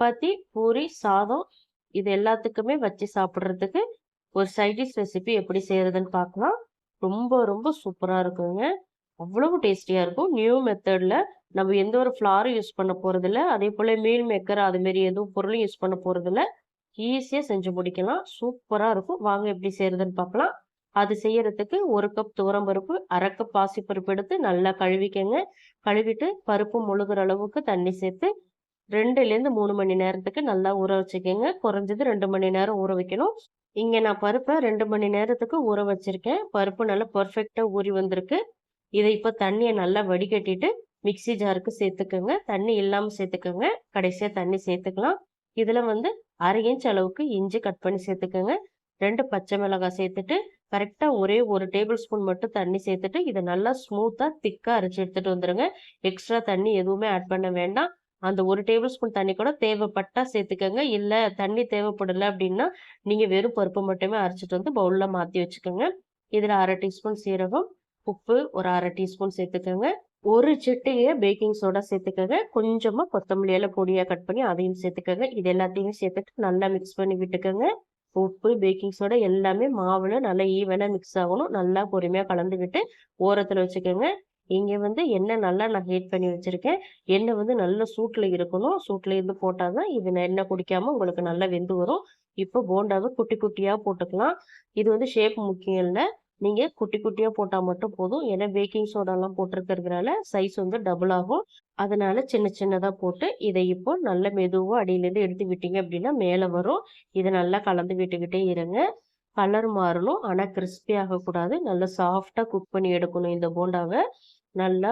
சப்பாத்தி பூரி சாதம் இது எல்லாத்துக்குமே வச்சு சாப்பிட்றதுக்கு ஒரு சைடிஷ் ரெசிபி எப்படி செய்யறதுன்னு பார்க்கலாம். ரொம்ப ரொம்ப சூப்பராக இருக்குங்க. அவ்வளவு டேஸ்டியாக இருக்கும். நியூ மெத்தடில் நம்ம எந்த ஒரு ஃப்ளாரும் யூஸ் பண்ண போகிறதில்ல அதே போல் மீல் மேக்கர் அதுமாரி எதுவும் பொருளும் யூஸ் பண்ண போகிறதில்ல ஈஸியாக செஞ்சு முடிக்கலாம். சூப்பராக இருக்கும். வாங்க எப்படி செய்யறதுன்னு பார்க்கலாம். அது செய்யறதுக்கு ஒரு கப் துவரம் பருப்பு அரை கப் பாசிப்பருப்பு எடுத்து நல்லா கழுவிக்கங்க. கழுவிட்டு பருப்பு முழுகிற அளவுக்கு தண்ணி சேர்த்து ரெண்டுலேருந்து மூணு மணி நேரத்துக்கு நல்லா ஊற வச்சுக்கோங்க. குறைஞ்சது ரெண்டு மணி நேரம் ஊற வைக்கணும். இங்கே நான் பருப்பை ரெண்டு மணி நேரத்துக்கு ஊற வச்சுருக்கேன். பருப்பு நல்லா பர்ஃபெக்டாக ஊறி வந்திருக்கு. இதை இப்போ தண்ணியை நல்லா வடிகட்டிட்டு மிக்சி ஜாருக்கு சேர்த்துக்கோங்க. தண்ணி இல்லாமல் சேர்த்துக்கோங்க. கடைசியாக தண்ணி சேர்த்துக்கலாம். இதில் வந்து அரை இன்ச் அளவுக்கு இஞ்சி கட் பண்ணி சேர்த்துக்கோங்க. ரெண்டு பச்சை மிளகாய் சேர்த்துட்டு கரெக்டாக ஒரே ஒரு டேபிள் ஸ்பூன் மட்டும் தண்ணி சேர்த்துட்டு இதை நல்லா ஸ்மூத்தாக திக்காக அரைச்சி எடுத்துகிட்டு வந்துடுங்க எக்ஸ்ட்ரா தண்ணி எதுவுமே ஆட் பண்ண வேண்டாம். அந்த ஒரு டேபிள் ஸ்பூன் தண்ணி கூட தேவைப்பட்டா சேர்த்துக்கோங்க. இல்லை தண்ணி தேவைப்படலை அப்படின்னா நீங்கள் வெறும் பருப்பு மட்டுமே அரைச்சிட்டு வந்து பவுலில் மாற்றி வச்சுக்கோங்க. இதில் அரை டீஸ்பூன் சீரகம் உப்பு ஒரு அரை டீஸ்பூன் சேர்த்துக்கோங்க. ஒரு சிட்டிகை பேக்கிங் சோடா சேர்த்துக்கோங்க. கொஞ்சமாக கொத்தமல்லி எல்லாம் பொடியாக கட் பண்ணி அதையும் சேர்த்துக்கோங்க. இது எல்லாத்தையும் சேர்த்துட்டு நல்லா மிக்ஸ் பண்ணி விட்டுக்கோங்க. உப்பு பேக்கிங் சோடா எல்லாமே மாவில் நல்லா ஈவனாக மிக்ஸ் ஆகணும். நல்லா பொறுமையாக கலந்துக்கிட்டு ஓரத்தில் வச்சுக்கோங்க. இங்கே வந்து எண்ணெய் நல்லா நான் ஹீட் பண்ணி வச்சுருக்கேன். எண்ணெய் வந்து நல்ல சூட்டில் இருக்கணும். சூட்டில் இருந்து போட்டால் தான் இது எண்ணெய் குடிக்காமல் உங்களுக்கு நல்லா வெந்து வரும். இப்போ போண்டாவை குட்டி குட்டியாக போட்டுக்கலாம். இது வந்து ஷேப் முக்கியம் இல்லை. நீங்கள் குட்டி குட்டியாக போட்டால் மட்டும் போதும். ஏன்னா பேக்கிங் சோடாலாம் போட்டிருக்கிறதுனால சைஸ் வந்து டபுள் ஆகும். அதனால சின்ன சின்னதாக போட்டு இதை இப்போ நல்ல மெதுவாக அடியிலேருந்து எடுத்து விட்டீங்க அப்படின்னா மேலே வரும். இதை நல்லா கலந்து விட்டுக்கிட்டே இருங்க. கலர் மாறணும். ஆனால் கிறிஸ்பி ஆகக்கூடாது. நல்லா சாஃப்டாக குக் பண்ணி எடுக்கணும் இந்த போண்டாவை. நல்லா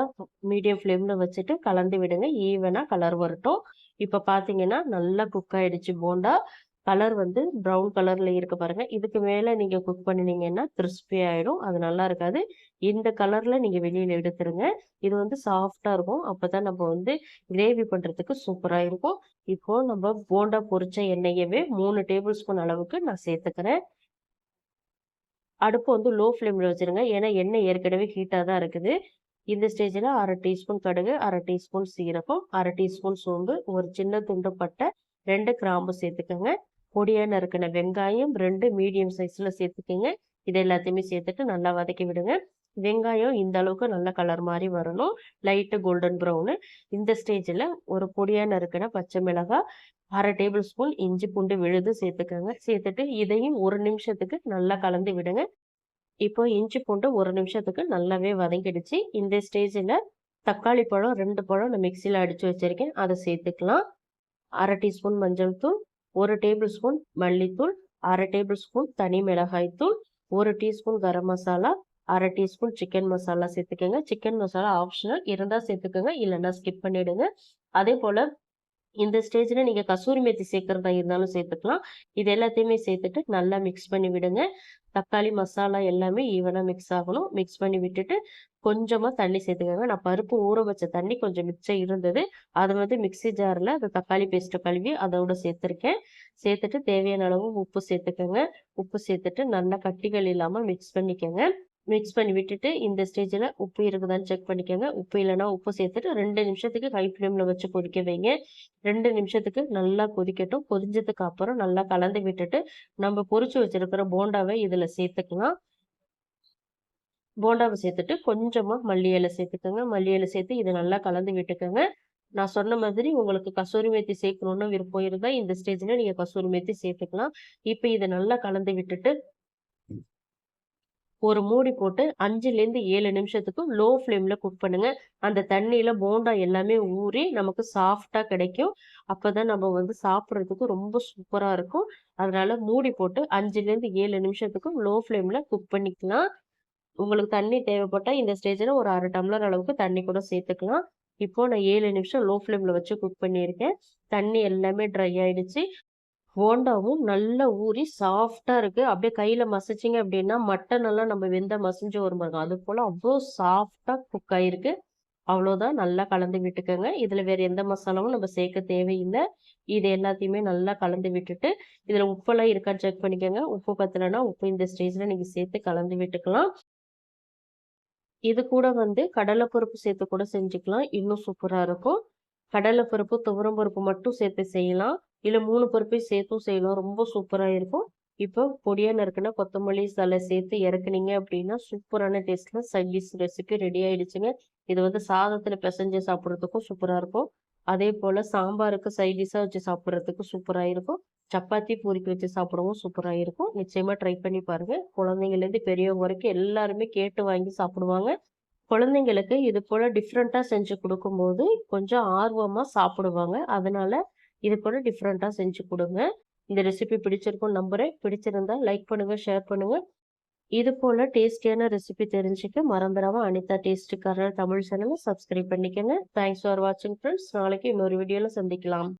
மீடியம் ஃப்ளேமில் வச்சுட்டு கலந்து விடுங்க. ஈவனாக கலர் வரட்டும். இப்போ பார்த்தீங்கன்னா நல்லா குக் ஆகிடுச்சு போண்டா. கலர் வந்து ப்ரௌன் கலரில் இருக்க பாருங்கள் இதுக்கு மேலே நீங்கள் குக் பண்ணினீங்கன்னா கிறிஸ்பி ஆகிடும் அது நல்லா இருக்காது. இந்த கலரில் நீங்கள் வெளியில் எடுத்துருங்க. இது வந்து சாஃப்டாக இருக்கும். அப்போ தான் நம்ம வந்து கிரேவி பண்ணுறதுக்கு சூப்பராக இருக்கும். இப்போது நம்ம போண்டா பொரிச்ச எண்ணெயவே மூணு டேபிள் ஸ்பூன் அளவுக்கு நான் சேர்த்துக்கிறேன். அடுப்பு வந்து லோ ஃப்ளேமில் வச்சுருங்க. ஏன்னா எண்ணெய் ஏற்கனவே ஹீட்டாக தான் இருக்குது. இந்த ஸ்டேஜில் அரை டீஸ்பூன் கடுகு அரை டீஸ்பூன் சீரகம் அரை டீஸ்பூன் சோம்பு ஒரு சின்ன துண்டு பட்டை ரெண்டு கிராம்பு சேர்த்துக்கோங்க. பொடியாக நறுக்கின வெங்காயம் ரெண்டு மீடியம் சைஸில் சேர்த்துக்கோங்க. இது எல்லாத்தையுமே சேர்த்துட்டு நல்லா வதக்கி விடுங்க. வெங்காயம் இந்த அளவுக்கு நல்ல கலர் மாதிரி வரணும். லைட்டு கோல்டன் ப்ரௌனு இந்த ஸ்டேஜில் ஒரு பொடியாக நறுக்கின பச்சை மிளகாய் அரை டேபிள் ஸ்பூன் இஞ்சி பூண்டு விழுது சேர்த்துக்கோங்க. சேர்த்துட்டு இதையும் ஒரு நிமிஷத்துக்கு நல்லா கலந்து விடுங்க. இப்போ இஞ்சி பூண்டு ஒரு நிமிஷத்துக்கு நல்லாவே வதங்கிடுச்சு. இந்த ஸ்டேஜில் தக்காளி பழம் ரெண்டு பழம் நான் மிக்சியில் அடித்து வச்சுருக்கேன். அதை சேர்த்துக்கலாம். அரை டீஸ்பூன் மஞ்சள் தூள் ஒரு டேபிள் ஸ்பூன் மல்லித்தூள் அரை டேபிள் ஸ்பூன் தனி மிளகாய் தூள் ஒரு டீஸ்பூன் கரம் மசாலா அரை டீஸ்பூன் சிக்கன் மசாலா சேர்த்துக்கோங்க. சிக்கன் மசாலா ஆப்ஷனல் இருந்தால் சேர்த்துக்கோங்க. இல்லைன்னா ஸ்கிப் பண்ணிவிடுங்க அதே போல் இந்த ஸ்டேஜில் நீங்கள் கசூரி மேத்தி சேர்க்குறதா இருந்தாலும் சேர்த்துக்கலாம். இது எல்லாத்தையுமே சேர்த்துட்டு நல்லா மிக்ஸ் பண்ணி விடுங்க. தக்காளி மசாலா எல்லாமே ஈவனாக மிக்ஸ் ஆகணும். மிக்ஸ் பண்ணி விட்டுட்டு கொஞ்சமாக தண்ணி சேர்த்துக்கோங்க. நான் பருப்பு ஊற வச்ச தண்ணி கொஞ்சம் மிச்சம் இருந்தது. அதை வந்து மிக்சி ஜாரில் அந்த தக்காளி பேஸ்ட்டை கழுவி அதோட சேர்த்துருக்கேன். சேர்த்துட்டு தேவையான அளவு உப்பு சேர்த்துக்கோங்க. உப்பு சேர்த்துட்டு நல்லா கட்டிகள் இல்லாமல் மிக்ஸ் பண்ணிக்கோங்க. மிக்ஸ் பண்ணி விட்டுட்டு இந்த ஸ்டேஜில் உப்பு இருக்குதான்னு செக் பண்ணிக்கோங்க. உப்பு இல்லைன்னா உப்பு சேர்த்துட்டு ரெண்டு நிமிஷத்துக்கு ஹை ஃப்ளேமில் வச்சு கொதிக்க வைங்க. ரெண்டு நிமிஷத்துக்கு நல்லா கொதிக்கட்டும். கொதிஞ்சதுக்கு அப்புறம் நல்லா கலந்து விட்டுட்டு நம்ம பொரிச்சு வச்சிருக்கிற போண்டாவை இதில் சேர்த்துக்கலாம். போண்டாவை சேர்த்துட்டு கொஞ்சமாக மல்லி இலை சேர்த்துக்கோங்க. மல்லி இலை சேர்த்து இதை நல்லா கலந்து விட்டுக்கோங்க. நான் சொன்ன மாதிரி உங்களுக்கு கசூரி மேத்தி சேர்க்கணும்னு விருப்பம் இருந்தால் இந்த ஸ்டேஜில் நீங்கள் கசூரி மேத்தி சேர்த்துக்கலாம். இப்போ இதை நல்லா கலந்து விட்டுட்டு ஒரு மூடி போட்டு அஞ்சுலேருந்து ஏழு நிமிஷத்துக்கு லோ ஃப்ளேமில் குக் பண்ணுங்கள் அந்த தண்ணியில் போண்டா எல்லாமே ஊறி நமக்கு சாஃப்டாக கிடைக்கும். அப்போ தான் நம்ம வந்து சாப்பிட்றதுக்கு ரொம்ப சூப்பராக இருக்கும். அதனால் மூடி போட்டு அஞ்சுலேருந்து ஏழு நிமிஷத்துக்கு லோ ஃப்ளேமில் குக் பண்ணிக்கலாம். உங்களுக்கு தண்ணி தேவைப்பட்டால் இந்த ஸ்டேஜில் ஒரு அரை டம்ளர் அளவுக்கு தண்ணி கூட சேர்த்துக்கலாம். இப்போ நான் ஏழு நிமிஷம் லோ ஃப்ளேமில் வச்சு குக் பண்ணியிருக்கேன். தண்ணி எல்லாமே ட்ரை ஆயிடுச்சு. போண்டாவும் நல்லா ஊறி சாஃப்டாக இருக்குது அப்படியே கையில் மசிச்சிங்க அப்படின்னா மட்டன் எல்லாம் நம்ம வெந்த மசிஞ்சு வரும் பாருங்க. அது போல் அவ்வளோ சாஃப்டாக குக் ஆகிருக்கு அவ்வளோதான் நல்லா கலந்து விட்டுக்கோங்க. இதில் வேறு எந்த மசாலாவும் நம்ம சேர்க்க தேவையில்லை. இது எல்லாத்தையுமே நல்லா கலந்து விட்டுட்டு இதில் உப்பெல்லாம் இருக்கான்னு செக் பண்ணிக்கோங்க. உப்பு பத்தலைன்னா உப்பு இந்த ஸ்டேஜில் நீங்கள் சேர்த்து கலந்து விட்டுக்கலாம். இது கூட வந்து கடலைப்பருப்பு சேர்த்து கூட செஞ்சுக்கலாம். இன்னும் சூப்பராக இருக்கும். கடலை பருப்பு துவரம் பருப்பு மட்டும் சேர்த்து செய்யலாம். இல்லை மூணு பருப்பையும் சேர்த்தும் செய்யலாம். ரொம்ப சூப்பராக இருக்கும். இப்போ பொடியாக நறுக்கின கொத்தமல்லி தலை சேர்த்து இறக்குனீங்க அப்படின்னா சூப்பரான டேஸ்ட்டில் சைட் ரெசிபி ரெடி ஆகிடுச்சுங்க இது வந்து சாதத்தில் பிசைஞ்சு சாப்பிட்றதுக்கும் சூப்பராக இருக்கும். அதே போல் சாம்பாருக்கு சைட் வச்சு சாப்பிட்றதுக்கும் சூப்பராக இருக்கும். சப்பாத்தி பூரிக்கு வச்சு சாப்பிடவும் சூப்பராக இருக்கும். நிச்சயமாக ட்ரை பண்ணி பாருங்கள் குழந்தைங்கலேருந்து பெரியவங்க வரைக்கும் எல்லாருமே கேட்டு வாங்கி சாப்பிடுவாங்க. குழந்தைங்களுக்கு இது போல் டிஃப்ரெண்ட்டாக செஞ்சு கொடுக்கும்போது கொஞ்சம் ஆர்வமாக சாப்பிடுவாங்க. அதனால் இது போல் டிஃப்ரெண்ட்டாக செஞ்சு கொடுங்க. இந்த ரெசிபி பிடிச்சிருக்கும் நம்புகிறேன் பிடிச்சிருந்தா லைக் பண்ணுங்கள் ஷேர் பண்ணுங்கள் இது போல் டேஸ்டியான ரெசிபி தெரிஞ்சுக்க மறந்துடாமல் அனிதா டேஸ்ட்டுக்காரர் தமிழ் சேனலை சப்ஸ்கிரைப் பண்ணிக்கோங்க. தேங்க்ஸ் ஃபார் வாட்சிங் ஃப்ரெண்ட்ஸ் நாளைக்கு இன்னொரு வீடியோவில் சந்திக்கலாம்.